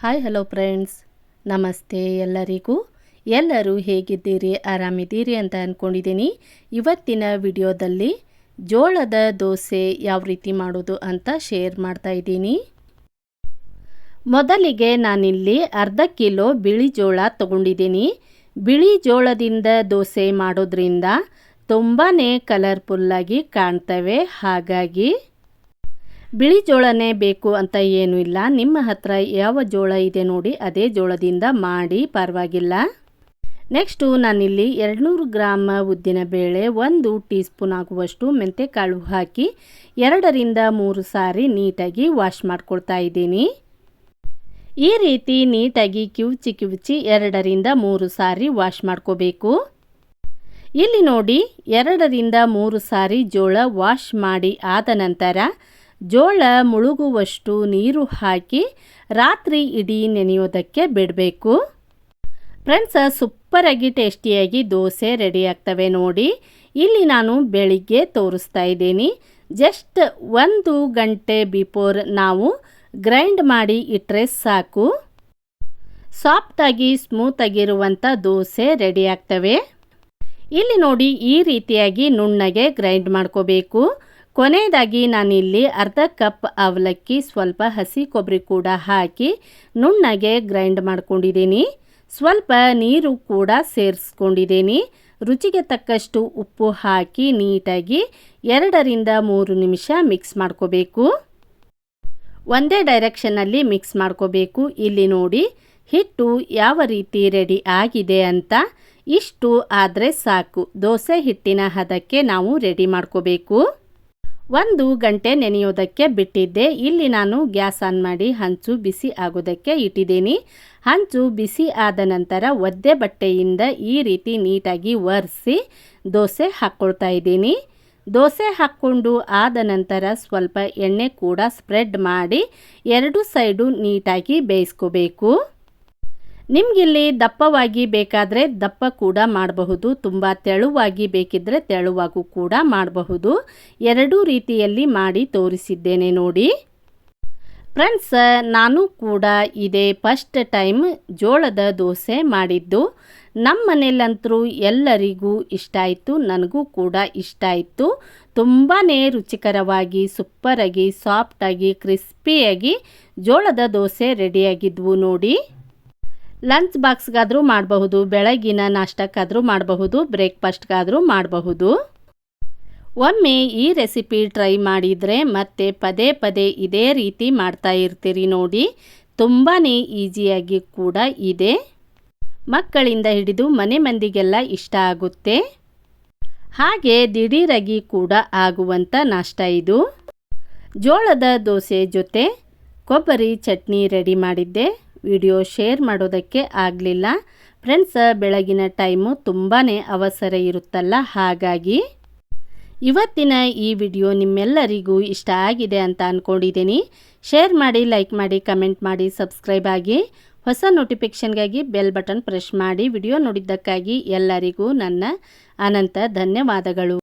Hi hello friends ನಮಸ್ತೆ ಎಲ್ಲರಿಗೂ. ಎಲ್ಲರೂ ಹೇಗಿದ್ದೀರಿ? ಆರಾಮಿದ್ದೀರಿ ಅಂತ ಅಂದ್ಕೊಂಡಿದ್ದೀನಿ ಇವತ್ತಿನ ವಿಡಿಯೋದಲ್ಲಿ ಜೋಳದ ದೋಸೆ ಯಾವ ರೀತಿ ಮಾಡೋದು ಅಂತ ಶೇರ್ ಮಾಡ್ತಾ ಇದ್ದೀನಿ. ಮೊದಲಿಗೆ ನಾನಿಲ್ಲಿ ಅರ್ಧ ಕಿಲೋ ಬಿಳಿ ಜೋಳ ತಗೊಂಡಿದ್ದೀನಿ. ಬಿಳಿ ಜೋಳದಿಂದ ದೋಸೆ ಮಾಡೋದ್ರಿಂದ ತುಂಬಾ ಕಲರ್ಫುಲ್ಲಾಗಿ ಕಾಣ್ತವೆ. ಹಾಗಾಗಿ ಬಿಳಿ ಜೋಳನೇ ಬೇಕು ಅಂತ ಏನೂ ಇಲ್ಲ. ನಿಮ್ಮ ಹತ್ರ ಯಾವ ಜೋಳ ಇದೆ ನೋಡಿ, ಅದೇ ಜೋಳದಿಂದ ಮಾಡಿ ಪರವಾಗಿಲ್ಲ. ನೆಕ್ಸ್ಟು ನಾನಿಲ್ಲಿ ಎರಡುನೂರು ಗ್ರಾಮ ಉದ್ದಿನ ಬೇಳೆ, ಒಂದು ಟೀ ಸ್ಪೂನ್ ಆಗುವಷ್ಟು ಮೆಂತೆಕಾಳು ಹಾಕಿ, ಎರಡರಿಂದ ಮೂರು ಸಾರಿ ನೀಟಾಗಿ ವಾಶ್ ಮಾಡ್ಕೊಳ್ತಾ ಇದ್ದೀನಿ. ಈ ರೀತಿ ನೀಟಾಗಿ ಕಿವುಚಿ ಕಿವುಚಿ ಎರಡರಿಂದ ಮೂರು ಸಾರಿ ವಾಶ್ ಮಾಡ್ಕೋಬೇಕು. ಇಲ್ಲಿ ನೋಡಿ, ಎರಡರಿಂದ ಮೂರು ಸಾರಿ ಜೋಳ ವಾಶ್ ಮಾಡಿ ಆದ ನಂತರ ಜೋಳ ಮುಳುಗುವಷ್ಟು ನೀರು ಹಾಕಿ ರಾತ್ರಿ ಇಡೀ ನೆನೆಯೋದಕ್ಕೆ ಬಿಡಬೇಕು. ಫ್ರೆಂಡ್ಸ್, ಸೂಪರಾಗಿ ಟೇಸ್ಟಿಯಾಗಿ ದೋಸೆ ರೆಡಿ ಆಗ್ತವೆ ನೋಡಿ. ಇಲ್ಲಿ ನಾನು ಬೆಳಿಗ್ಗೆ ತೋರಿಸ್ತಾ ಇದ್ದೀನಿ. ಜಸ್ಟ್ ಒಂದು ಗಂಟೆ ಬಿಫೋರ್ ನಾವು ಗ್ರೈಂಡ್ ಮಾಡಿ ಇಟ್ಟರೆ ಸಾಕು. ಸಾಫ್ಟಾಗಿ ಸ್ಮೂತಾಗಿರುವಂಥ ದೋಸೆ ರೆಡಿ ಆಗ್ತವೆ. ಇಲ್ಲಿ ನೋಡಿ ಈ ರೀತಿಯಾಗಿ ನುಣ್ಣಗೆ ಗ್ರೈಂಡ್ ಮಾಡ್ಕೋಬೇಕು. ಕೊನೆಯದಾಗಿ ನಾನಿಲ್ಲಿ ಅರ್ಧ ಕಪ್ ಅವಲಕ್ಕಿ, ಸ್ವಲ್ಪ ಹಸಿ ಕೊಬ್ಬರಿ ಕೂಡ ಹಾಕಿ ನುಣ್ಣಗೆ ಗ್ರೈಂಡ್ ಮಾಡ್ಕೊಂಡಿದ್ದೀನಿ. ಸ್ವಲ್ಪ ನೀರು ಕೂಡ ಸೇರಿಸ್ಕೊಂಡಿದ್ದೀನಿ. ರುಚಿಗೆ ತಕ್ಕಷ್ಟು ಉಪ್ಪು ಹಾಕಿ ನೀಟಾಗಿ ಎರಡರಿಂದ ಮೂರು ನಿಮಿಷ ಮಿಕ್ಸ್ ಮಾಡ್ಕೋಬೇಕು. ಒಂದೇ ಡೈರೆಕ್ಷನ್ನಲ್ಲಿ ಮಿಕ್ಸ್ ಮಾಡ್ಕೋಬೇಕು. ಇಲ್ಲಿ ನೋಡಿ, ಹಿಟ್ಟು ಯಾವ ರೀತಿ ರೆಡಿ ಆಗಿದೆ ಅಂತ. ಇಷ್ಟು ಆದರೆ ಸಾಕು. ದೋಸೆ ಹಿಟ್ಟಿನ ಹದಕ್ಕೆ ನಾವು ರೆಡಿ ಮಾಡ್ಕೋಬೇಕು. ಒಂದು ಗಂಟೆ ನೆನೆಯೋದಕ್ಕೆ ಬಿಟ್ಟಿದ್ದೆ. ಇಲ್ಲಿ ನಾನು ಗ್ಯಾಸ್ ಆನ್ ಮಾಡಿ ಹಂಚು ಬಿಸಿ ಆಗೋದಕ್ಕೆ ಇಟ್ಟಿದ್ದೀನಿ. ಹಂಚು ಬಿಸಿ ಆದ ನಂತರ ಒದ್ದೆ ಬಟ್ಟೆಯಿಂದ ಈ ರೀತಿ ನೀಟಾಗಿ ಒರೆಸಿ ದೋಸೆ ಹಾಕ್ಕೊಳ್ತಾ ಇದ್ದೀನಿ. ದೋಸೆ ಹಾಕ್ಕೊಂಡು ಆದ ನಂತರ ಸ್ವಲ್ಪ ಎಣ್ಣೆ ಕೂಡ ಸ್ಪ್ರೆಡ್ ಮಾಡಿ ಎರಡು ಸೈಡು ನೀಟಾಗಿ ಬೇಯಿಸ್ಕೋಬೇಕು. ನಿಮಗಿಲ್ಲಿ ದಪ್ಪವಾಗಿ ಬೇಕಾದರೆ ದಪ್ಪ ಕೂಡ ಮಾಡಬಹುದು, ತುಂಬ ತೆಳುವಾಗಿ ಬೇಕಿದ್ದರೆ ತೆಳುವಾಗೂ ಕೂಡ ಮಾಡಬಹುದು. ಎರಡೂ ರೀತಿಯಲ್ಲಿ ಮಾಡಿ ತೋರಿಸಿದ್ದೇನೆ ನೋಡಿ. ಫ್ರೆಂಡ್ಸ್, ನಾನು ಕೂಡ ಇದೇ ಫಸ್ಟ್ ಟೈಮ್ ಜೋಳದ ದೋಸೆ ಮಾಡಿದ್ದು. ನಮ್ಮ ಮನೇಲಂತರೂ ಎಲ್ಲರಿಗೂ ಇಷ್ಟ ಆಯಿತು, ನನಗೂ ಕೂಡ ಇಷ್ಟ ಆಯಿತು. ತುಂಬಾ ರುಚಿಕರವಾಗಿ, ಸೂಪರಾಗಿ, ಸಾಫ್ಟಾಗಿ, ಕ್ರಿಸ್ಪಿಯಾಗಿ ಜೋಳದ ದೋಸೆ ರೆಡಿಯಾಗಿದ್ವು ನೋಡಿ. ಲಂಚ್ ಬಾಕ್ಸ್ಗಾದರೂ ಮಾಡಬಹುದು, ಬೆಳಗಿನ ನಾಷ್ಟಕ್ಕಾದರೂ ಮಾಡಬಹುದು, ಬ್ರೇಕ್ಫಾಸ್ಟ್ಗಾದರೂ ಮಾಡಬಹುದು. ಒಮ್ಮೆ ಈ ರೆಸಿಪಿ ಟ್ರೈ ಮಾಡಿದರೆ ಮತ್ತೆ ಪದೇ ಪದೇ ಇದೇ ರೀತಿ ಮಾಡ್ತಾ ಇರ್ತೀರಿ ನೋಡಿ. ತುಂಬಾ ಈಸಿಯಾಗಿ ಕೂಡ ಇದೆ. ಮಕ್ಕಳಿಂದ ಹಿಡಿದು ಮನೆ ಮಂದಿಗೆಲ್ಲ ಇಷ್ಟ ಆಗುತ್ತೆ. ಹಾಗೆ ದಿಢೀರಾಗಿ ಕೂಡ ಆಗುವಂಥ ನಾಷ್ಟ ಇದು. ಜೋಳದ ದೋಸೆ ಜೊತೆ ಕೊಬ್ಬರಿ ಚಟ್ನಿ ರೆಡಿ ಮಾಡಿದ್ದೆ. ವಿಡಿಯೋ ಶೇರ್ ಮಾಡೋದಕ್ಕೆ ಆಗಲಿಲ್ಲ. ಫ್ರೆಂಡ್ಸ್, ಬೆಳಗಿನ ಟೈಮು ತುಂಬಾ ಅವಸರ ಇರುತ್ತಲ್ಲ? ಹಾಗಾಗಿ ಇವತ್ತಿನ ಈ ವಿಡಿಯೋ ನಿಮ್ಮೆಲ್ಲರಿಗೂ ಇಷ್ಟ ಆಗಿದೆ ಅಂತ ಅಂದ್ಕೊಂಡಿದ್ದೀನಿ ಶೇರ್ ಮಾಡಿ, ಲೈಕ್ ಮಾಡಿ, ಕಮೆಂಟ್ ಮಾಡಿ, ಸಬ್ಸ್ಕ್ರೈಬ್ ಆಗಿ, ಹೊಸ ನೋಟಿಫಿಕೇಷನ್ಗಾಗಿ ಬೆಲ್ ಬಟನ್ ಪ್ರೆಸ್ ಮಾಡಿ. ವಿಡಿಯೋ ನೋಡಿದ್ದಕ್ಕಾಗಿ ಎಲ್ಲರಿಗೂ ನನ್ನ ಅನಂತ ಧನ್ಯವಾದಗಳು.